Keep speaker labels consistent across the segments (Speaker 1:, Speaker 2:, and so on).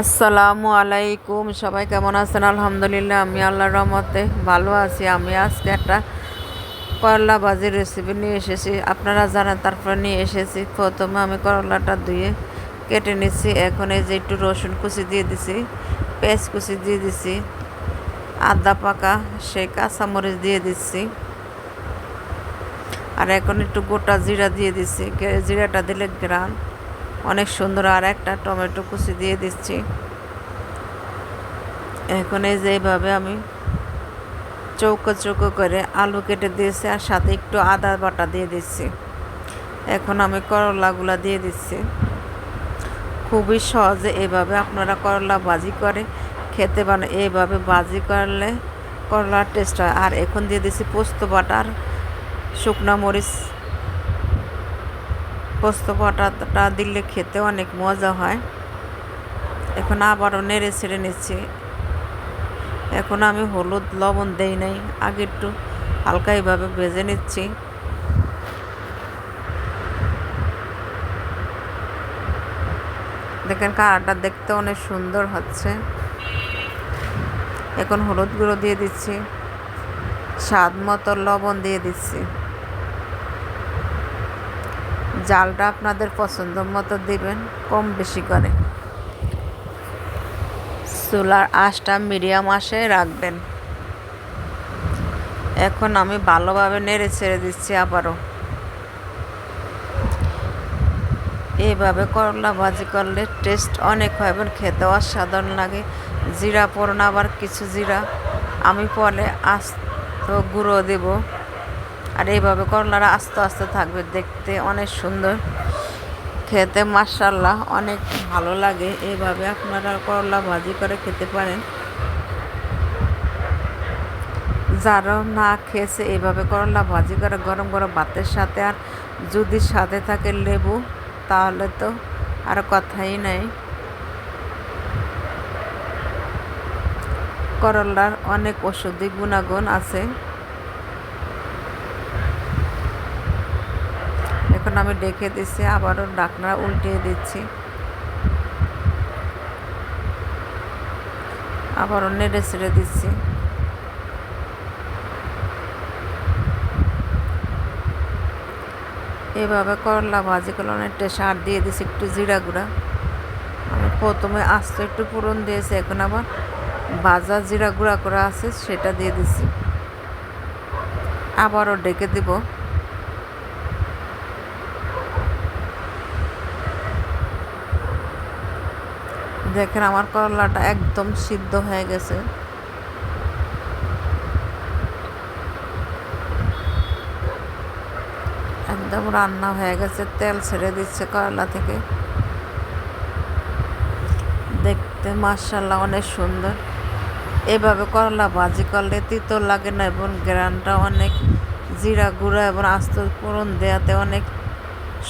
Speaker 1: আসসালামু আলাইকুম, সবাই কেমন আছেন? আলহামদুলিল্লাহ, আমি আল্লাহর রহমতে ভালো আছি। আমি আজকে একটা করলা ভাজির রেসিপি নিয়ে এসেছি। আপনারা জানেন, তারপরে নিয়ে এসেছি। প্রথমে আমি করলাটা ধুয়ে কেটে নিচ্ছি। এখন এই যে একটু রসুন কুচি দিয়ে দিছি, পেঁয়াজ কুচি দিয়ে দিছি, আদা পাকা, সেই কাঁচামরিচ দিয়ে দিচ্ছি। আর এখন একটু গোটা জিরা দিয়ে দিচ্ছি। জিরাটা দিলে গ্রান। অনেক সুন্দর আর একটা টমেটো কুচি দিয়ে দিচ্ছি। এখন এই যে এইভাবে আমি চৌকো চৌকো করে আলু কেটে দিয়েছি আর সাথে একটু আদা বাটা দিয়ে দিচ্ছি। এখন আমি করলাগুলা দিয়ে দিচ্ছি। খুবই সহজে এভাবে আপনারা করলা ভাজি করে খেতে পারেন। এইভাবে ভাজি করলে করলার টেস্ট হয়। আর এখন দিয়ে দিচ্ছি পোস্ত বাটার শুকনা মরিচ। পোস্ত বাটাটা দিলে খেতে অনেক মজা হয়। এখন আবারও নেড়ে ছেড়ে নিচ্ছি। এখন আমি হলুদ লবণ দেই নাই, আগে একটু হালকা এইভাবে ভেজে নিচ্ছি। দেখেন কালারটা দেখতে অনেক সুন্দর হচ্ছে। এখন হলুদ গুঁড়ো দিয়ে দিচ্ছি। স্বাদ মতো লবণ দিয়ে দিচ্ছি। জালটা আপনাদের পছন্দ মতো দিবেন, কম বেশি করে। চুলার আঁশটা মিডিয়াম আঁশে রাখবেন। এখন আমি ভালোভাবে নেড়ে ছেড়ে দিচ্ছি আবারও। এইভাবে করলা ভাজি করলে টেস্ট অনেক হয়, এবং খেতে অসাধারণ লাগে। জিরা পড়ন আবার কিছু জিরা। আমি পরে আস্ত গুঁড়ো দেবো। আর এইভাবে করলারা আস্তে আস্তে থাকবে, দেখতে অনেক সুন্দর। খেতে মার্শাল্লাহ অনেক ভালো লাগে। এইভাবে আপনারা করলা ভাজি করে খেতে পারেন। যারা না খেয়েছে, এইভাবে করলা ভাজি করে গরম গরম ভাতের সাথে আর যদি সাথে থাকে লেবু, তাহলে তো আর কথাই নাই। করলার অনেক ওষুধি গুণাগুণ আছে এখন আমি ডেকে দিচ্ছি আবারও ডাকনা উল্টিয়ে দিচ্ছি। আবারও নেড়ে ছেড়ে দিচ্ছি। এভাবে করলা ভাজি করলে অনেকটা সার দিয়ে দিছি একটু জিরা গুঁড়া। আমি প্রথমে আস্ত একটু পুরন দিয়েছি, এখন আবার ভাজা জিরা গুঁড়া করা আছে, সেটা দিয়ে দিছি আবারও ডেকে দিব। দেখেন আমার করলাটা একদম সিদ্ধ হয়ে গেছে। একদম রান্না হয়ে গেছে, তেল ছেড়ে দিচ্ছে করলা থেকে। দেখতে মার্শাল্লাহ অনেক সুন্দর। এভাবে করলা ভাজি করলে তিতো লাগে না এবং গ্রানটা অনেক জিরা গুঁড়া এবং আস্ত পূরণ দেওয়াতে অনেক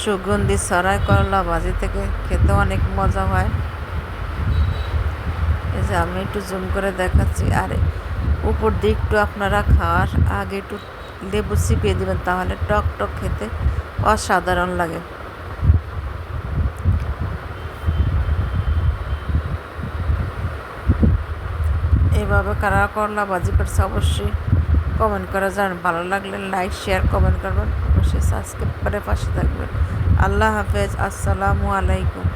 Speaker 1: সুগন্ধি ছড়ায় করলা ভাজি থেকে, খেতে অনেক মজা হয়। যে আমি একটু জুম করে দেখাচ্ছি। আর উপর দিয়ে একটু আপনারা খাওয়ার আগে একটু লেবু চিপিয়ে দেবেন, তাহলে টক টক খেতে অসাধারণ লাগে। এভাবে কারা করলা বাজি করছে অবশ্যই কমেন্ট করে যান ভালো লাগলে লাইক শেয়ার কমেন্ট করবেন। অবশ্যই সাবস্ক্রাইব করে পাশে থাকবেন। আল্লাহ হাফেজ। আসসালামু আলাইকুম।